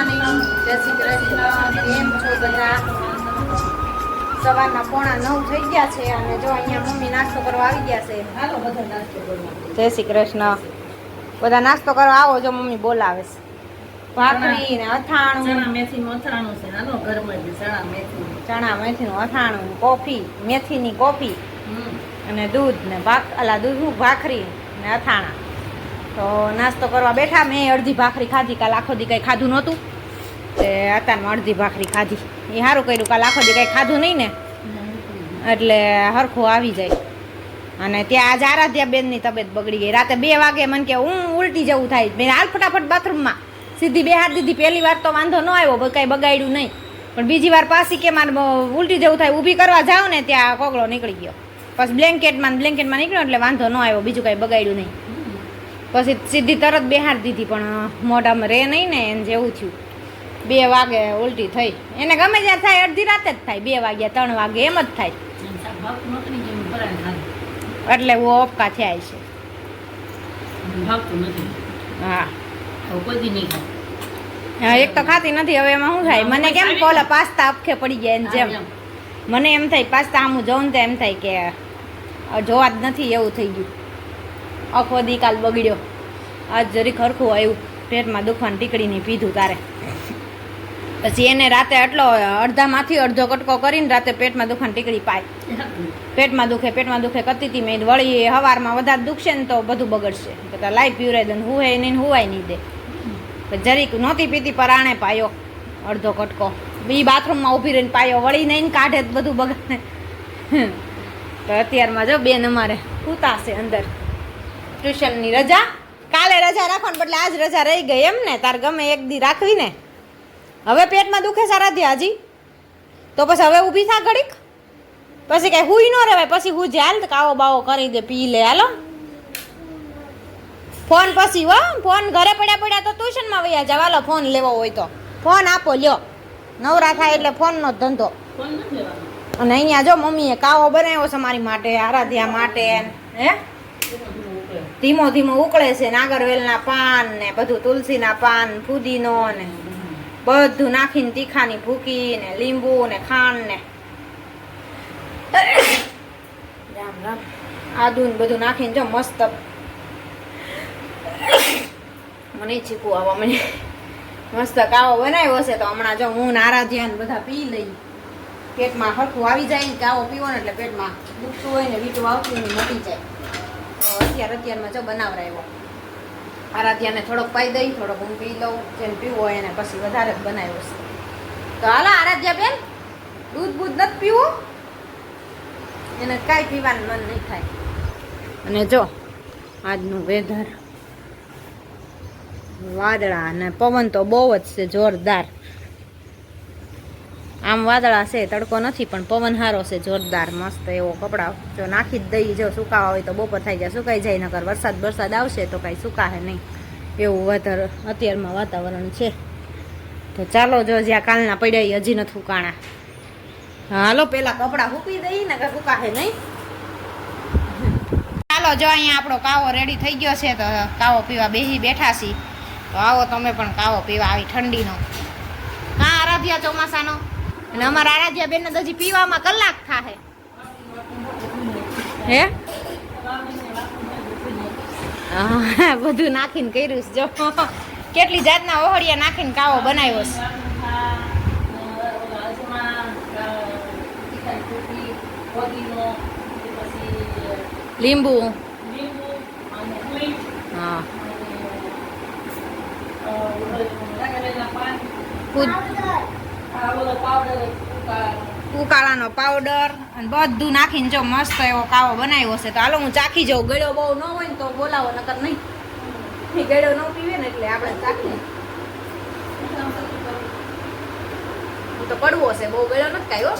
Morning જય શ્રી કૃષ્ણ. કેમ છો બધા? સવારના પોણા નવ થઈ ગયા છે અને જો અહીંયા મમ્મી નાસ્તો કરવા આવી ગયા છે. હાલો બધા નાસ્તો કરવા. જય શ્રી કૃષ્ણ. બધા નાસ્તો કરવા આવો જો મમ્મી બોલાવે છે. ભાખરી ને અથાણું. ચણા મેથી અથાણું છે. હાલો ઘરમાં જે ચણા મેથી ચણા મેથીનું અથાણું કોફી મેથીની કોફી અને દૂધ ને ભાખ અલા દૂધ ભાખરી ને અથાણા. તો નાસ્તો કરવા બેઠા મેં, અડધી ભાખરી ખાધી, કાલ આખો દી કંઈ ખાધું નહોતું. તે અત્યારમાં અડધી ભાખરી ખાધી. એ સારું કર્યું, કાલ આખો દી કંઈ ખાધું નહીં ને. એટલે હરખું આવી જાય. અને ત્યાં આજ આરાધ્યા બેનની તબિયત બગડી ગઈ. રાતે બે વાગે મને કે, હું ઉલટી જવું થાય. મેં હાલ ફટાફટ બાથરૂમમાં. સીધી બે હાથ દીધી. પહેલી વાર તો વાંધો ન આવ્યો કાંઈ બગાડ્યું નહીં. પણ બીજી વાર પાછી કે, મારે ઉલટી જવું થાય, ઊભી કરવા જાઉં ને. ત્યાં કોગળો નીકળી ગયો. પછી બ્લેન્કેટમાં બ્લેન્કેટમાં નીકળ્યો, એટલે વાંધો ન આવ્યો. બીજું કાંઈ બગાડ્યું નહીં. પછી સીધી તરત બેહાર દીધી પણ મોઢામાં રે નહીં ને એને જેવું થયું. બે વાગે ઉલટી થઈ. એને ગમે ત્યાં થાય અડધી રાતે જ થાય બે વાગ્યા ત્રણ વાગે એમ જ થાય. એટલે હું ઓપકા થયા છે. હા. હા, એક તો ખાતી નથી હવે એમાં શું થાય? મને કેમ કોલા પાસ્તા અપખે પડી ગયા એને જેમ. મને એમ થાય પાસ્તા આમ જોઉં તો એમ થાય કે જોવા જ નથી એવું થઈ ગયું. આખો દી કાલ બગડ્યો. આજ જરીક હરખું આવ્યું. પેટમાં દુખવાનું ટીકડીને પીધું તારે. પછી એને રાતે આટલો અડધામાંથી અડધો કટકો કરીને રાતે પેટમાં દુખાન ટીકડી પાય. પેટમાં દુખે પેટમાં દુખે કરતી હતી મેં. વળી હવારમાં વધારે દુખશે ને તો બધું બગડશે. બધા લાઈ પીવરાઈ દે ને હુવાય નહીં હુવાય નહીં દે. જરીક નહોતી પીતી પરાણે પાયો અડધો કટકો. બી બાથરૂમમાં ઊભી રહીને પાયો વળી નહીં કાઢે બધું બગાડે. તો અત્યારમાં જો બેન અમારે પૂતાશે અંદર. ટ્યુશનની રજા. કાલે રજા રાખવાની બદલે આજ રજા રહી ગઈ એમ ને તાર ગમે એક દી રાખવી ને હવે પેટમાં દુખે સારા થયા હજી. તો પછી હવે ઊભી થા ઘડીક? પછી કઈ હુઈ ન રહેવાય પછી હું હાલ કાવો બાવો કરી દે પી લે હાલો. ફોન પછી હો ફોન ઘરે પડ્યા પડ્યા તો ટ્યુશનમાં વૈયા જાવ હાલો ફોન લેવો હોય તો. ફોન આપો લ્યો. નવરા થાય એટલે ફોનનો જ ધંધો. અને અહીંયા જો મમ્મીએ કાવો બનાવ્યો છે મારી માટે આરાધ્યા માટે હે? ધીમું ધીમું ઉકળે. છે, નાગરવેલના પાન ને બધું, તુલસીના પાન, ફુદીનો ને બધું નાખીને તીખાની ભૂકી ને લીંબુ ને ખાંડ ને આદુ ને બધું નાખીને જો મસ્ત મને ચીકુ આવવા મને મસ્ત કાવો બનાવ્યો છે, તો હમણાં જો હું નારાજ્યા બધા પી લઈ. પેટમાં હરખું આવી જાય ને કાવો પીવો ને એટલે પેટમાં દુખતું હોય ને વીટું આવતું મટી જાય. અત્યાર અત્યારમાં જો બનાવરાયો આરાધ્યાને થોડોક પાઈ દઈ, થોડોક હું પી લઉં જેને પીવો હોય એને પછી વધારે જ બનાવ્યો છે. તો હાલો આરાધ્યા બેન, દૂધ બૂધ નથી પીવું? એને કાંઈ પીવાનું મન નહીં થાય. અને જો, આજનું વેધર. વાદળા અને પવન તો બહુ જ છે, જોરદાર. આમ વાદળા છે, તડકો નથી, પણ પવન સારો છે, જોરદાર, મસ્ત એવો કપડા. જો નાખી જ દઈએ, જો સુકાવા હોય તો બપોર થઈ જાય, સુકાઈ જાય, નકર વરસાદ વરસાદ આવશે તો કાંઈ સુકાશે નહીં. એવું વધારે, અત્યારમાં વાતાવરણ છે. તો ચાલો, જો જ્યાં કાલના પડ્યા હજી નથી ઉકાણા. હાલો, પેલા કપડાં સૂકી દઈ ને કે સુકાશે નહીં. ચાલો, જો અહીંયા આપણો કાવો રેડી થઈ ગયો છે, તો કાવો પીવા બેસી બેઠા છીએ. તો આવો તમે પણ કાવો પીવા આવી ઠંડીનો. હા, આરાધ્યા ચોમાસાનો. અને અમારા આરાધ્યા બેન હજી પીવામાં કલાક થાહે. હે? હા, બધું નાખીને કર્યું છે જો. કેટલી જાતના ઓહળિયા નાખીને કાવો બનાવ્યો છે. લીંબુ. હા. અને, ઉકાળાનો પાવડર અને બધું નાખીને જો મસ્ત એવો કાવો બનાવ્યો છે. તો હાલો હું ચાખી જાઉં. ગળ્યો બહુ ન હોય ને તો બોલાવો નકર નહીં. એ ગળ્યો ન પીવે ને એટલે આપણે ચાખીએ. હું તો કડવો છે બહુ ગળ્યો નથી કાંઈ હો.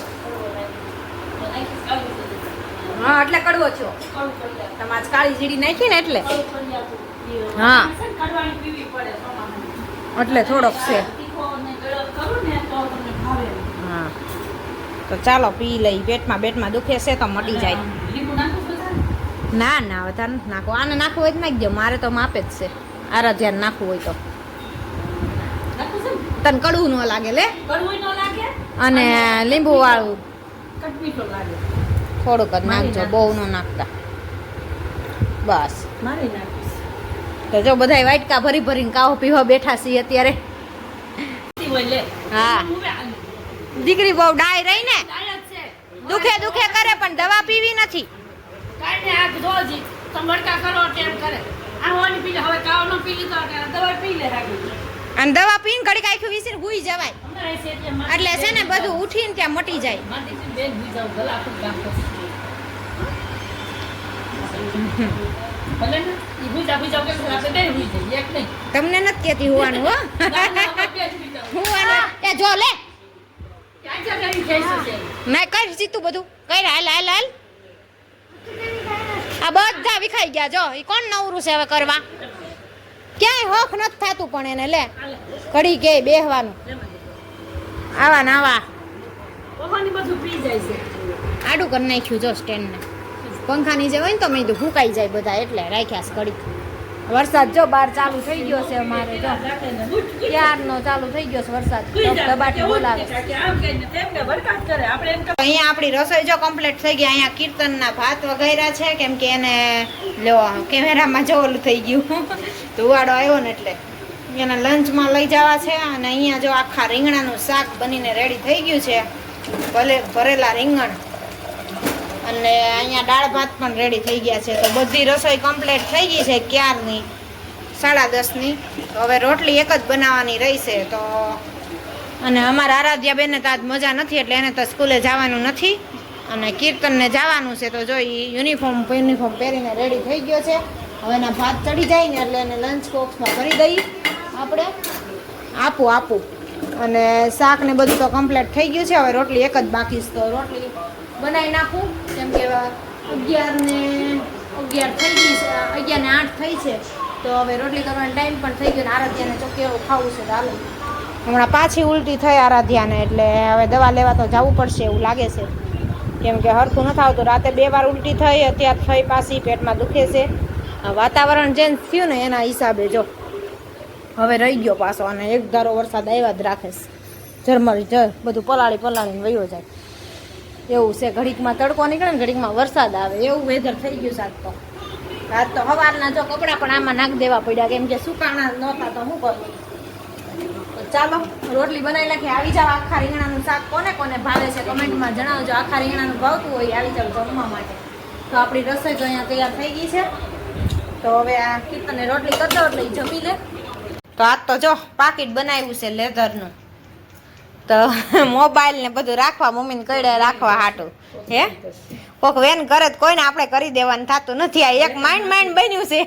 એટલે કડવો છો. તમે આજ કાળી જીડી નાખી ને એટલે. હા. એટલે થોડોક છે તીખો અને ગળ્યો કરું ને તો તમને ભાવે. હા તો ચાલો પી લઈ પેટમાં બેટમાં દુખે છે તો મટી જાય. બધા? ના ના વધારે નથી નાખો આને નાખવું હોય તો નાખી દો મારે તો માપે જ છે. આરા ધ્યાન નાખવું હોય તો? તને કડવું ન લાગે લે. અને લીંબુ વાળું થોડુંક જ નાખજો બહુ ન નાખતા. બસ. તો જો બધાય વાટકા ભરી ભરીને કાવો પીવા બેઠા છીએ અત્યારે. હા. હું દીકરી બહુ ડાય રહી ને? દુખે દુખે કરે પણ દવા પીવી નથી. કાંઈ આ જોજી તમે કરો તેમ કરે. આ હોવાની પી હવે કાવો પી લીધો એટલે દવા પી લે રાખી અને દવા પીને ઘડી કાંઈ વીસીને ગુઈ જવાય. એટલે છે ને બધું ઉઠીને ત્યાં મટી જાય. તમને નથી કેતી હોવાનું હો. એ જો લે. મેં કરી જીતું બધું? કઈ હાલ હાલ હાલ. આ બધા વિખાઈ ગયા જો. એ કોણ નવરું છે હવે કરવા? ક્યાંય હોખ નથી થતું પણ એને લે. કડી કે બેહવાનું. આવા ના આવા. આડું કરી નાખ્યું જો સ્ટેન્ડને. પંખા નીચે હોય ને તો મેં કીધું ફૂંકાઈ જાય બધા એટલે રાખ્યા કડી વરસાદ જો બહાર ચાલુ થઈ ગયો છે અમારે જો. ક્યારનો ચાલુ થઈ ગયો છે વરસાદ. દબાટી બોલાવે. છે. કે આમ કહીને તેમ કે વરસાદ કરે. આપણે એમ અહીંયા આપણી રસોઈ જો કમ્પ્લીટ થઈ ગઈ. અહીંયા કીર્તનના ભાત વઘાર્યા છે. કેમ કે એને લો કેમેરામાં જો ઓલું થઈ ગયું. ધુવાડો આવ્યો ને એટલે. એને લંચમાં લઈ જવા છે અને અહીંયા જો આખા રીંગણાનું શાક બનીને રેડી થઈ ગયું છે. ભલે ભરેલા રીંગણ. અને અહીંયા દાળ ભાત પણ રેડી થઈ ગયા છે. તો બધી રસોઈ કમ્પ્લીટ થઈ ગઈ છે ક્યારની? સાડા દસની. તો હવે રોટલી એક જ બનાવવાની રહેશે. તો અને અમારા આરાધ્યા બેનને તો આજ મજા નથી, એટલે એને તો સ્કૂલે જવાનું નથી. અને કીર્તનને જવાનું છે. તો જો એ યુનિફોર્મ યુનિફોર્મ પહેરીને રેડી થઈ ગયો છે. હવે એના ભાત ચડી જાય ને એટલે એને લંચ બોક્સમાં ભરી દઈએ આપણે. આપું આપું. અને શાક ને બધું તો કમ્પ્લીટ થઈ ગયું છે. હવે રોટલી એક જ બાકી છે. તો રોટલી બનાવી નાખું. કેમ કે અગિયાર ને અગિયાર થઈ ગઈ છે, અગિયાર ને આઠ થઈ છે. તો હવે રોટલી કરવાનો ટાઈમ પણ થઈ ગયો ને આરાધ્યાને ચોકે એવું ખાવું છે ચાલો હમણાં પાછી ઉલટી થઈ આરાધ્યાને, એટલે હવે દવા લેવા તો જવું પડશે એવું લાગે છે. કેમ કે હરખું નથી આવતું રાતે બે વાર ઉલટી થઈ, અત્યારે થઈ પાછી પેટમાં દુખે છે. વાતાવરણ ચેન્જ થયું ને એના હિસાબે જો. હવે રહી ગયો પાછો અને એક ધારો વરસાદ આવ્યા જ રાખે છે. જર બધું પલાળી પલાળીને વયો જાય. એવું છે, ઘડીકમાં તડકો નીકળે ને ઘડીકમાં વરસાદ આવે. એવું વેધર થઈ ગયું સાત તો. આજ તો સવારના જો કપડાં પણ આમાં નાખ દેવા પડ્યા કેમ કે સુકાણા નહોતા તો શું કરું? ચાલો, રોટલી બનાવી નાખી આવી જાવ આખા રીંગણાનું શાક. કોને કોને ભાવે છે કમેન્ટમાં જણાવજો. આખા રીંગણાનું ભાવતું હોય, આવી જાવ જમવા માટે. તો આપણી રસોઈ તો અહીંયા તૈયાર થઈ ગઈ છે. તો હવે આ કીર્તને રોટલી કરી દો એટલે જમી લે. તો આજ તો જો પાકીટ બનાવ્યું છે લેધરનું. તો મોબાઈલ ને બધું રાખવા મમ્મીને કડે રાખવા હાટું. હે? કોક વેન કરે તો કોઈને આપણે કરી દેવાનું થતું નથી. આ એક માઇન્ડ માઇન્ડ બન્યું છે.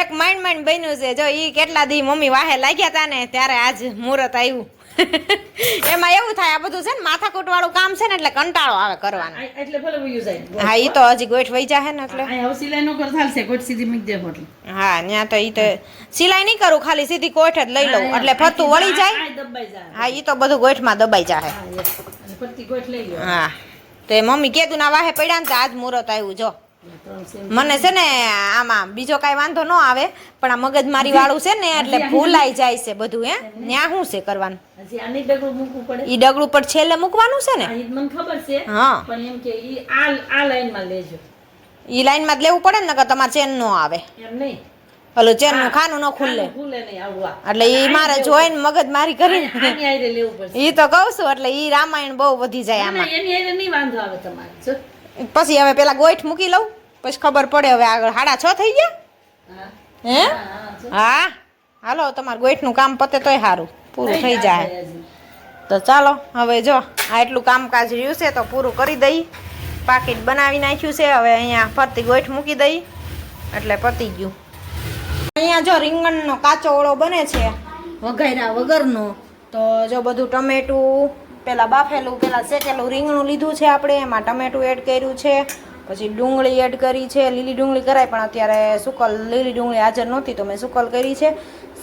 એક માઇન્ડ માઇન્ડ બન્યું છે. જો એ કેટલા દી મમ્મી વાહે લાગ્યા હતા ને ત્યારે આજ મુહૂર્ત આવ્યું એમાં એવું થાય આ બધું છે ને માથાકૂટ વાળું કામ છે ને એટલે કંટાળો આવે કરવાનો. એટલે ભલે વયું જાય. હા ઈ તો હજી ગોઠ વહી જાય ને એટલે. હવે સિલાઈ નો કર થાલશે ગોટ સીધી મૂકી દે હોટલ. હા ત્યાં તો ઈ તો સિલાઈ નહીં કરું ખાલી સીધી કોઠ જ લઈ લઉં. એટલે ફરતું વળી જાય. હા ઈ તો બધું ગોઠમાં દબાઈ જાય હા, ફરતી ગોઠ લઈ લ્યો. હા. તો એ મમ્મી કીધું ના વાહે પડ્યા ને તો આજ મુહૂર્ત આવ્યું જો. મને છે ને આમાં બીજો કાંઈ વાંધો ન આવે પણ આ મગજ મારી વાળું છે ને એટલે ભૂલાઈ જાય છે બધું હે? ત્યાં શું છે કરવાનું? એ ઈ ડગલું પર છેલ્લે મૂકવાનું છે ને? મને ખબર છે. હા. પણ એમ કે ઈ આ આ લાઈનમાં લેજો. ઈ લાઈનમાં જ લેવું પડે ને નકર તમારે ચેન નો આવે. એમ નહીં. ઓલું ચેનનું ખાનું ન ખુલ્લે. એટલે ઈ મારે જોઈને મગજ મારી કરી આની હારે લેવું પડશે. ઈ તો કહું છું એટલે ઈ રામાયણ બહુ વધી જાય આમાં. વાંધો આવે તમારે પછી હવે પેલા ગોઠ મૂકી લઉં પછી ખબર પડે હવે આગળ સાડા છ થઈ ગયા. હે. હા, હાલો તમારે ગોઠનું કામ પતે તોય સારું પૂરું થઈ જાય તો ચાલો હવે જો આ એટલું કામકાજ રહ્યું છે તો પૂરું કરી દઈ. પાકીટ બનાવી નાખ્યું છે હવે અહીંયા ફરતી ગોઠ મૂકી દઈ. એટલે પતી ગયું. અહીંયા જો રીંગણનો કાચો ઓળો બને છે, વઘાર્યા વગરનો, તો જો બધું ટમેટું, પેલા બાફેલું, પેલા શેકેલું, રીંગણું લીધું છે આપણે, એમાં ટમેટું એડ કર્યું છે, પછી ડુંગળી એડ કરી છે, લીલી ડુંગળી કરાય, પણ અત્યારે સુકલ, લીલી ડુંગળી હાજર નહોતી, તો મેં સુકલ કરી છે,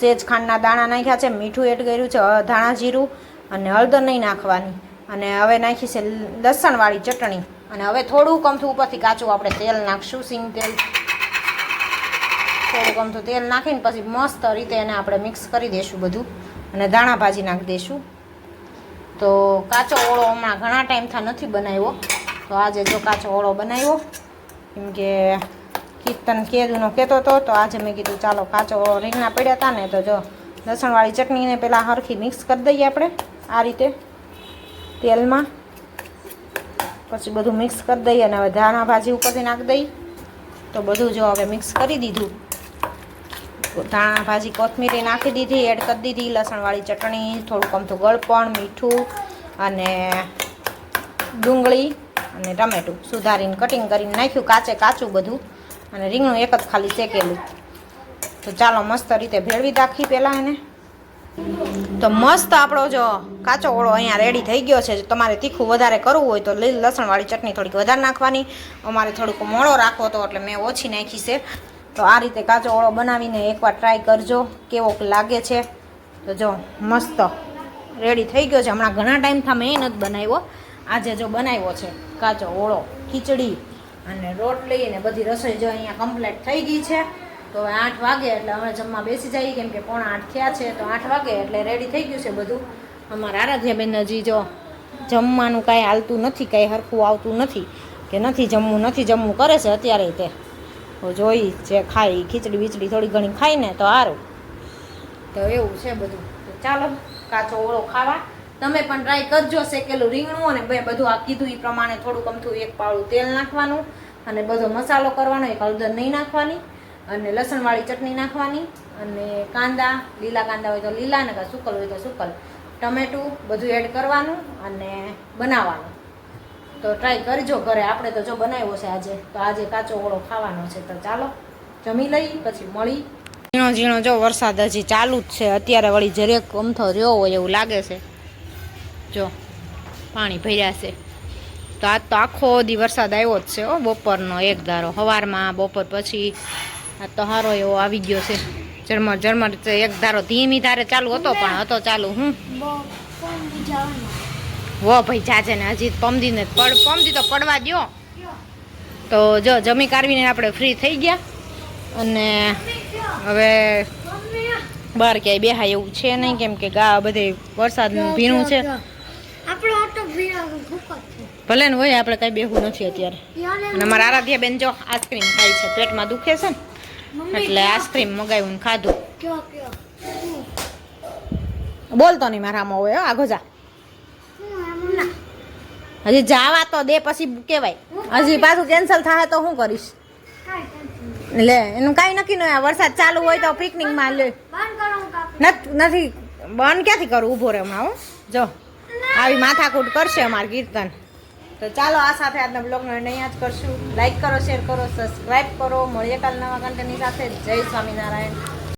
સેજ ખાંડના દાણા નાખ્યા છે, મીઠું એડ કર્યું છે, ધાણા જીરું, અને હળદર નહીં નાખવાની, અને હવે નાખી છે લસણવાળી ચટણી, અને હવે થોડું કમથું ઉપરથી કાચું આપણે તેલ નાખશું, સિંગ તેલ. થોડુંક આમ તેલ નાખીને પછી મસ્ત રીતે એને આપણે મિક્સ કરી દઈશું બધું અને ધાણા ભાજી નાખી દઈશું તો કાચો ઓળો હમણાં ઘણા ટાઈમથી નથી બનાવ્યો. તો આજે જો કાચો ઓળો બનાવ્યો, કેમ કે કીર્તન કેદુનો કહેતો હતો, તો આજે મેં કીધું ચાલો કાચો ઓળો રીંગણા પડ્યા હતા ને તો જો લસણવાળી ચટણીને પહેલાં હરખી મિક્સ કરી દઈએ આપણે આ રીતે તેલમાં. પછી બધું મિક્સ કરી દઈએ અને હવે ધાણા ભાજી ઉપરથી નાખી દઈએ. તો બધું જો હવે મિક્સ કરી દીધું. ધાણા, ભાજી, કોથમીરી નાખી દીધી, એડ કરી દીધી, લસણવાળી ચટણી, થોડુંક અમથું ગળપણ, મીઠું અને ડુંગળી અને ટમેટું સુધારીને કટિંગ કરીને નાખ્યું, કાચે કાચું બધું અને રીંગણું એક જ ખાલી શેકેલું. તો ચાલો મસ્ત રીતે ભેળવી નાખી પહેલાં એને. તો મસ્ત આપણો જો કાચો ઓળો અહીંયા રેડી થઈ ગયો છે તમારે તીખું વધારે કરવું હોય તો લીલ લસણવાળી ચટણી થોડીક વધારે નાખવાની. અમારે થોડુંક મોળો રાખવો હતો એટલે મેં ઓછી નાખી છે. તો આ રીતે કાચો ઓળો બનાવીને એકવાર ટ્રાય કરજો, કેવો લાગે છે. તો જો, મસ્ત રેડી થઈ ગયો છે. હમણાં ઘણા ટાઈમથી મેં નથી બનાવ્યો. આજે જો બનાવ્યો છે કાચો ઓળો ખીચડી અને રોટલી ને બધી રસોઈ જો અહીંયા કમ્પ્લીટ થઈ ગઈ છે. તો હવે આઠ વાગે એટલે અમે જમવા બેસી જઈએ, કેમ કે પોણા આઠ થયા છે. તો આઠ વાગે એટલે રેડી થઈ ગયું છે બધું. અમારા આરાધ્યાબેન હજી જો જમવાનું કાંઈ હાલતું નથી, કાંઈ હરખું આવતું નથી, કે નથી જમવું નથી જમવું કરે છે અત્યારે તો. જોઈ જે ખાઈ ખીચડી વીચડી થોડી ઘણી ખાઈને તો સારું તો એવું છે બધું. ચાલો, કાચો ઓળો ખાવા. તમે પણ ટ્રાય કરજો શેકેલું રીંગણું અને બે બધું આ કીધું એ પ્રમાણે થોડુંક અમથું એક પાવડું તેલ નાખવાનું અને બધો મસાલો કરવાનો, એક હળદર નહીં નાખવાની અને લસણવાળી ચટણી નાખવાની અને કાંદા, લીલા કાંદા હોય તો લીલા ને કાં સુકલ હોય તો સુકલ. ટમેટું બધું એડ કરવાનું અને બનાવવાનું. તો ટ્રાય કરજો ઘરે. આપણે તો જો બનાવ્યો છે આજે તો આજે કાચો ઓળો ખાવાનો છે. તો ચાલો જમી લઈ પછી મળી. ઝીણો ઝીણો જો વરસાદ હજી ચાલુ જ છે. અત્યારે વળી જરેક અમથો રહ્યો હોય એવું લાગે છે. જો પાણી ભર્યા છે. તો આજ તો આખો દી વરસાદ આવ્યો જ છે હો બપોરનો એક ધારો. સવારમાં બપોર પછી આ તો સારો એવો આવી ગયો છે. ઝરમર ઝરમર એક ધારો ધીમી ધારે ચાલુ હતો પણ હતો ચાલુ હું વો ભાઈ જાજે ને હજી પમદીને પડ પમદી તો પડવા દ્યો. તો જો જમી કાઢવીને આપણે ફ્રી થઈ ગયા. અને હવે બહાર ક્યાંય બેહાય એવું છે નહીં કેમ કે ગા બધે વરસાદનું ભીણું છે. ભલે ને હોય આપણે કાંઈ બેહવું નથી અત્યારે. અને અમારા આરાધ્યા બેન જો આઈસ્ક્રીમ ખાય છે પેટમાં દુખે છે ને એટલે આઈસ્ક્રીમ મગાવ્યું ને ખાધું. બોલતો નહીં મારા આમાં હોય આગો જા હજી જાવા તો દે પછી કહેવાય હજી પાછું કેન્સલ થાય તો શું કરીશ. લે, એનું કાંઈ નક્કી નહીં વરસાદ ચાલુ હોય તો પિકનિકમાં લે. હું નથ- બંધ ક્યાંથી કરું? ઊભો રહે હો. જો, આવી માથાકૂટ કરશે અમારું કીર્તન. તો ચાલો આ સાથે આજના બ્લોગનો અહીંયા જ કરશું. લાઈક કરો શેર કરો સબસ્ક્રાઈબ કરો. મળીએ કાલ નવા કન્ટેન્ટની સાથે. જય સ્વામિનારાયણ.